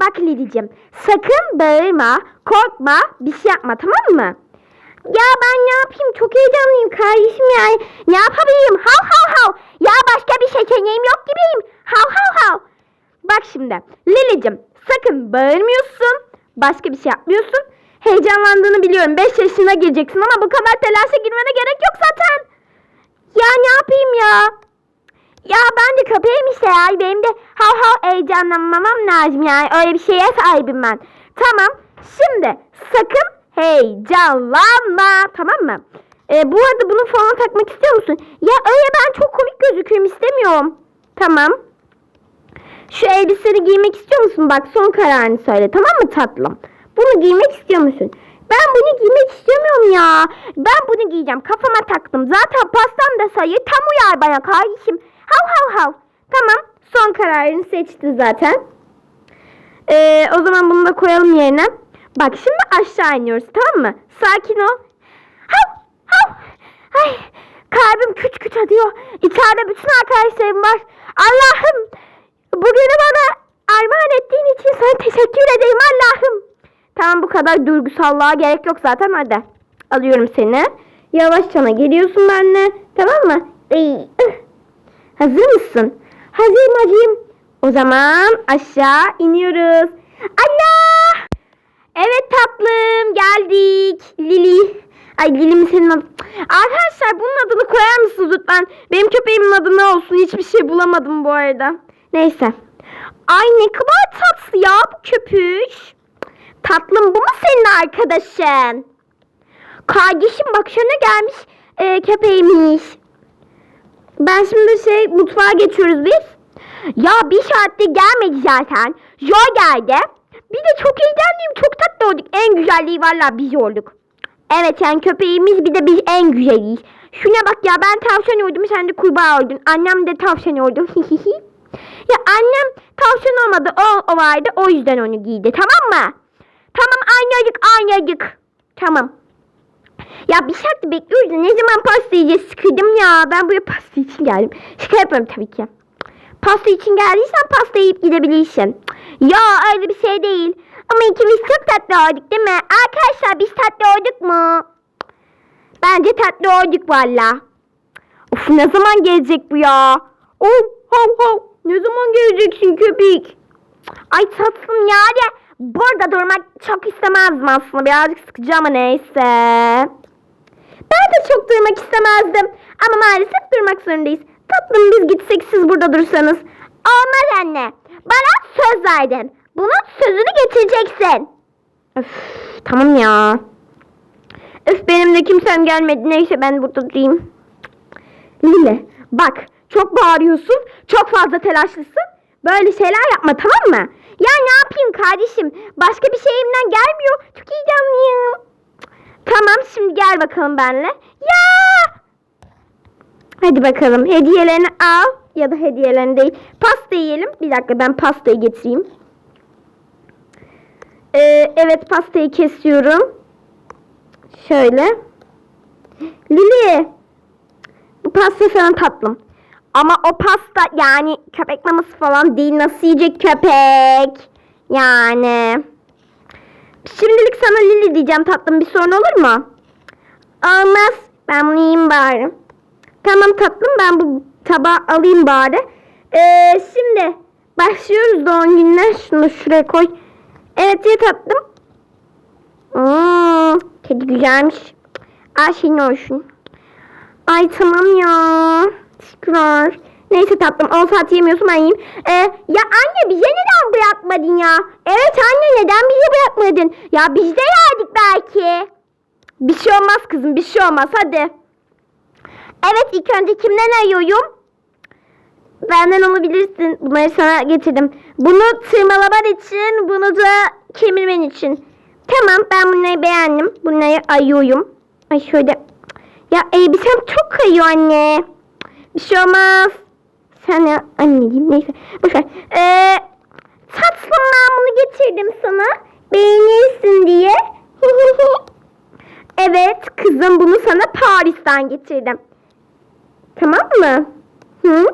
Bak Lidicim sakın bağırma, korkma, bir şey yapma tamam mı? Ya ben ne yapayım çok heyecanlıyım kardeşim yani. Ne yapabilirim? Hav hav hav. Ya başka bir seçeneğim yok gibiyim. Hav hav hav. Bak şimdi Lilicim sakın bağırmıyorsun. Başka bir şey yapmıyorsun. Heyecanlandığını biliyorum. 5 yaşına gireceksin ama bu kadar telaşa girmene gerek yok zaten. Ya ne yapayım ya? Ya ben de köpeğim işte ya. Benim de hav hav heyecanlanmamam lazım yani. Öyle bir şeye sahibim ben. Tamam. Şimdi sakın heyecanlanma. Tamam mı? Ee, bu arada bunu falan takmak istiyor musun? Ya öyle ben çok komik gözüküyorum istemiyorum. Tamam. Şu elbiseni giymek istiyor musun? Bak son kararını söyle tamam mı tatlım? Bunu giymek istiyor musun? Ben bunu giymek istemiyorum ya. Ben bunu giyeceğim. Kafama taktım. Zaten pastam da sayı tam uyar bana kardeşim. Hav hav hav. Tamam. Son kararını seçti zaten. Ee, o zaman bunu da koyalım yerine. Bak şimdi aşağı iniyoruz tamam mı? Sakin ol. Hav hav. Ay, kalbim küç küç atıyor. İçeride bütün arkadaşlarım var. Allah'ım bugünü bana armağan ettiğin için sana teşekkür ederim Allah'ım. Tamam bu kadar duygusallığa gerek yok zaten hadi. Alıyorum seni. Yavaşçana geliyorsun benimle. Tamam mı? Hazır mısın? Hazırım hacıyım. O zaman aşağı iniyoruz. Allah! Evet tatlım geldik. Lili. Ay Lili mi senin adın? Arkadaşlar bunun adını koyar mısınız lütfen? Benim köpeğimin adı ne olsun? Hiçbir şey bulamadım bu arada. Neyse. Ay ne kadar tatlı ya bu köpüş. Tatlım bu mu senin arkadaşın? Kardeşim bak şuna gelmiş e, köpeğimiz. Ben şimdi şey mutfağa geçiyoruz biz. Ya bir saatte gelmedi zaten. Joy geldi. Bir de çok heyecanlıyım. Çok tatlı olduk. En güzelliği valla biz olduk. Evet yani köpeğimiz bir de biz en güzeliyiz. Şuna bak ya ben tavşan oldum sen de kurbağa oldun. Annem de tavşan oldu. ya annem tavşan olmadı o, o vardı o yüzden onu giydi tamam mı? Aynacık aynacık. Tamam. Ya bir şartı bekliyoruz ne zaman pasta yiyeceğiz sıkıldım ya. Ben buraya pasta için geldim. Şaka yapıyorum tabii ki. Pasta için geldiysen pasta yiyip gidebilirsin. Ya öyle bir şey değil. Ama ikimiz çok tatlı olduk değil mi? Arkadaşlar biz tatlı olduk mu? Bence tatlı olduk valla. Of ne zaman gelecek bu ya? Oh, hav hav. Ne zaman geleceksin köpek? Ay tatlım yani. Burada durmak çok istemezdim aslında. Birazcık sıkıcı ama neyse. Ben de çok durmak istemezdim. Ama maalesef durmak zorundayız. Tatlım biz gitsek siz burada dursanız. Olmaz anne. Bana söz verdin. Bunun sözünü getireceksin. Öf, tamam ya. Öf benim de kimsem gelmedi. Neyse ben burada durayım. Lile bak çok bağırıyorsun. Çok fazla telaşlısın. Böyle şeyler yapma tamam mı? Ya ne yapayım kardeşim? Başka bir şey elimden gelmiyor. Çok heyecanlıyım. Tamam şimdi gel bakalım benle. Ya! Hadi bakalım hediyelerini al ya da hediyelerini değil. Pasta yiyelim. Bir dakika ben pastayı getireyim. Ee, evet pastayı kesiyorum. Şöyle. Lili. Bu pasta sana tatlım. Ama o pasta yani köpek maması falan değil. Nasıl yiyecek köpek? Yani. Şimdilik sana Lili diyeceğim tatlım. Bir sorun olur mu? Olmaz. Ben bunu yiyeyim bari. Tamam tatlım ben bu tabağı alayım bari. Ee, şimdi başlıyoruz doğum gününe. Şunu şuraya koy. Evet ye tatlım. Hmm, kedi güzelmiş. Ay senin olsun. Ay tamam ya. Teşekkürler. Neyse tatlım 10 saat yemiyorsun ben yiyeyim. Ee, ya anne bize neden bırakmadın ya? Evet anne neden bize bırakmadın? Ya biz de yerdik belki. Bir şey olmaz kızım bir şey olmaz hadi. Evet ilk önce kimden arıyorum? Benden olabilirsin. Bunları sana getirdim. Bunu tırmalaman için, bunu da kemirmen için. Tamam ben bunları beğendim. Bunları ayıyorum. Ay şöyle. Ya elbisem çok kayıyor anne. Bir şey olmaz. Sen ya anneciğim neyse. Boşver. Ee, tatlım ben bunu getirdim sana. Beğenirsin diye. evet kızım bunu sana Paris'ten getirdim. Tamam mı? Hı?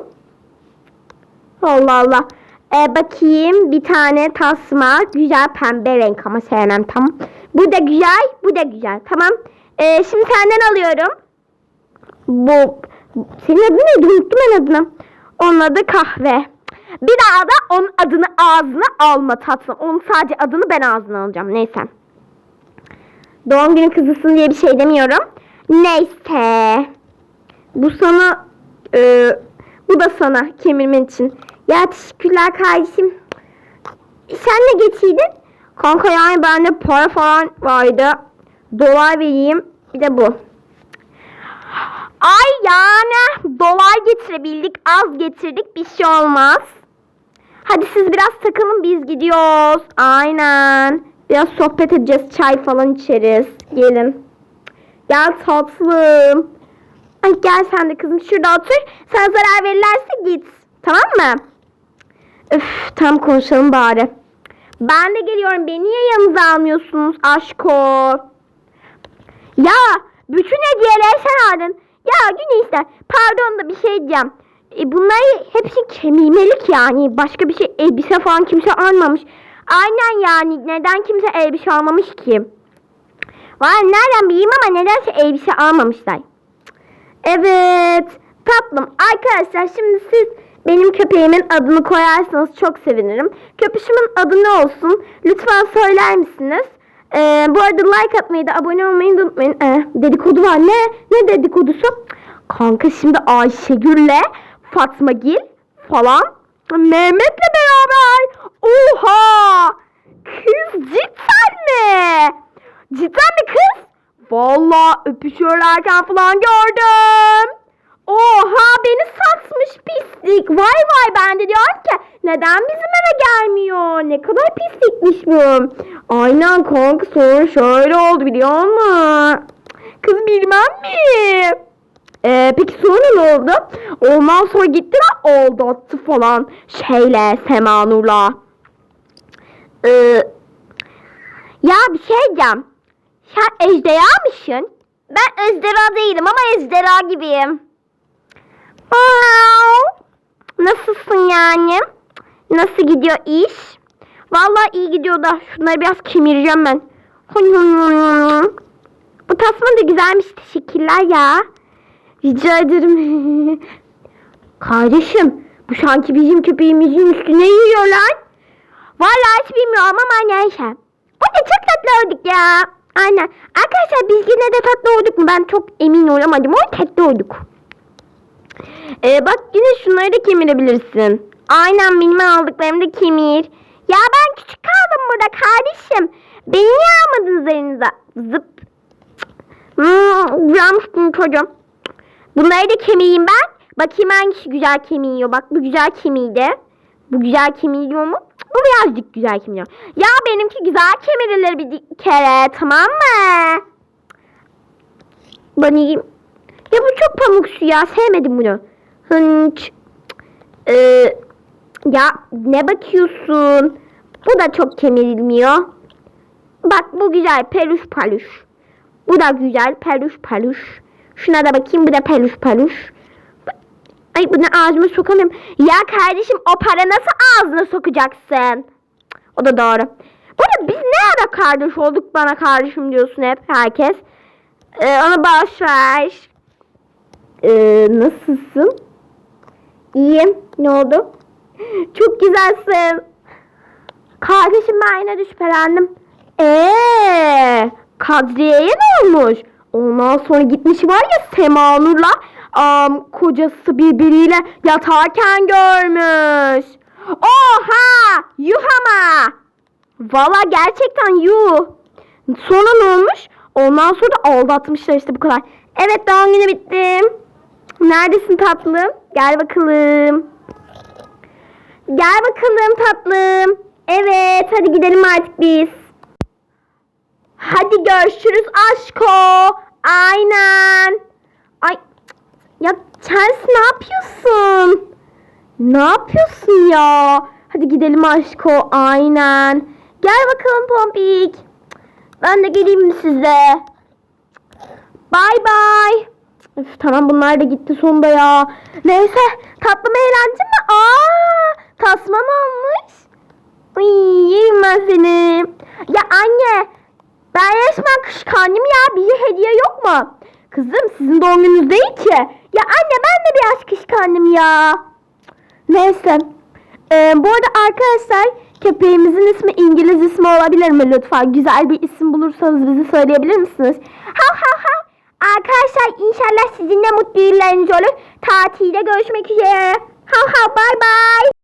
Allah Allah. Ee, bakayım bir tane tasma. Güzel pembe renk ama sevmem tamam. Bu da güzel. Bu da güzel. Tamam. Ee, şimdi senden alıyorum. Bu senin adın neydi? Unuttum ben adını. Onun adı kahve. Bir daha da onun adını ağzına alma tatlım. Onun sadece adını ben ağzına alacağım. Neyse. Doğum günü kızısın diye bir şey demiyorum. Neyse. Bu sana e, bu da sana kemirmen için. Ya teşekkürler kardeşim. Sen ne getirdin? Kanka yani bende para falan vardı. Dolar vereyim. Bir de bu. Ay yani dolar getirebildik. Az getirdik. Bir şey olmaz. Hadi siz biraz takılın biz gidiyoruz. Aynen. Biraz sohbet edeceğiz. Çay falan içeriz. Gelin. Gel tatlım. Ay gel sen de kızım şurada otur. Sana zarar verirlerse git. Tamam mı? Üf tam konuşalım bari. Ben de geliyorum. Beni niye yanınıza almıyorsunuz aşko? Ya bütün hediyeleri sen aldın. Ya Güneşler pardon da bir şey diyeceğim. E, bunları hepsi kemimelik yani. Başka bir şey elbise falan kimse almamış. Aynen yani neden kimse elbise almamış ki? Vay nereden bileyim ama nedense elbise almamışlar. Evet tatlım arkadaşlar şimdi siz benim köpeğimin adını koyarsanız çok sevinirim. Köpüşümün adı ne olsun? Lütfen söyler misiniz? Ee, bu arada like atmayı da abone olmayı da unutmayın. Ee, dedikodu var. Ne? Ne dedikodusu? Kanka şimdi Ayşegül'le Fatma Gil falan Mehmet'le beraber. Oha! Kız cidden mi? Cidden mi kız? Vallahi öpüşüyorlarken falan gördüm. Oha beni satmış pislik. Vay vay ben de diyorum ki neden bizim eve gelmiyor? Ne kadar pislikmiş bu. Aynen kanka sonra şöyle oldu biliyor musun? Kız bilmem mi? Ee, peki sonra ne oldu? Ondan sonra gittiler aldattı falan şeyle Semanur'la. Ee, ya bir şey diyeceğim. Sen ejderha mısın? Ben ejderha değilim ama ejderha gibiyim. Nasılsın yani? Nasıl gidiyor iş? Vallahi iyi gidiyor da şunları biraz kemireceğim ben. Bu tasma da güzelmiş. Teşekkürler ya. Rica ederim. Kardeşim bu sanki bizim köpeğimizin üstüne yiyor lan. Vallahi hiç bilmiyorum ama neyse. O da çok tatlı olduk ya. Aynen. Arkadaşlar biz yine de tatlı olduk mu? Ben çok emin olamadım ama tatlı olduk. Ee, bak yine şunları da kemirebilirsin. Aynen benim aldıklarım da kemir. Ya ben küçük kaldım burada kardeşim. Beni niye almadınız elinize? Zıp. Hmm, çocuğum. Bunları da kemiyim ben. Bakayım hangisi güzel kemiğiyor. Bak bu güzel kemiğiydi. Bu güzel kemiğiyor mu? Bu birazcık güzel kemiğiyor. Ya benimki güzel kemirilir bir kere tamam mı? Ben yiyeyim. Ya bu çok pamuksu ya. Sevmedim bunu. Hınç. Ee, ya ne bakıyorsun? Bu da çok kemirilmiyor. Bak bu güzel peluş paluş. Bu da güzel peluş paluş. Şuna da bakayım bu da peluş paluş. Ay bunu ağzıma sokamıyorum. Ya kardeşim o para nasıl ağzına sokacaksın? O da doğru. Bu arada biz ne ara kardeş olduk bana kardeşim diyorsun hep herkes. Ee, onu boş. Ee, nasılsın? İyiyim. Ne oldu? Çok güzelsin. Kardeşim ben yine de şüphelendim. Eee Kadriye'ye ne olmuş? Ondan sonra gitmiş var ya Sema Nur'la am, kocası birbiriyle yatarken görmüş. Oha! Yuh ama! Valla gerçekten yuh. Sonra ne olmuş? Ondan sonra aldatmışlar işte bu kadar. Evet doğum günü bitti. Neredesin tatlım? Gel bakalım. Gel bakalım tatlım. Evet hadi gidelim artık biz. Hadi görüşürüz aşko. Aynen. Ay ya Chelsea ne yapıyorsun? Ne yapıyorsun ya? Hadi gidelim aşko. Aynen. Gel bakalım Pompik. Ben de geleyim mi size? Bye bye. Üf, tamam bunlar da gitti sonunda ya. Neyse tatlım eğlenceli mi? Aa, tasman almış. Ay yerim seni. Ya anne ben resmen kıskandım ya bize hediye yok mu? Kızım sizin doğum gününüz değil ki. Ya anne ben de biraz kıskandım ya. Neyse. Ee, bu arada arkadaşlar köpeğimizin ismi İngiliz ismi olabilir mi lütfen? Güzel bir isim bulursanız bize söyleyebilir misiniz? Hav hav hav. Arkadaşlar inşallah sizinle mutlu yıllarınız olur. Tatilde görüşmek üzere. Hav hav bay bay.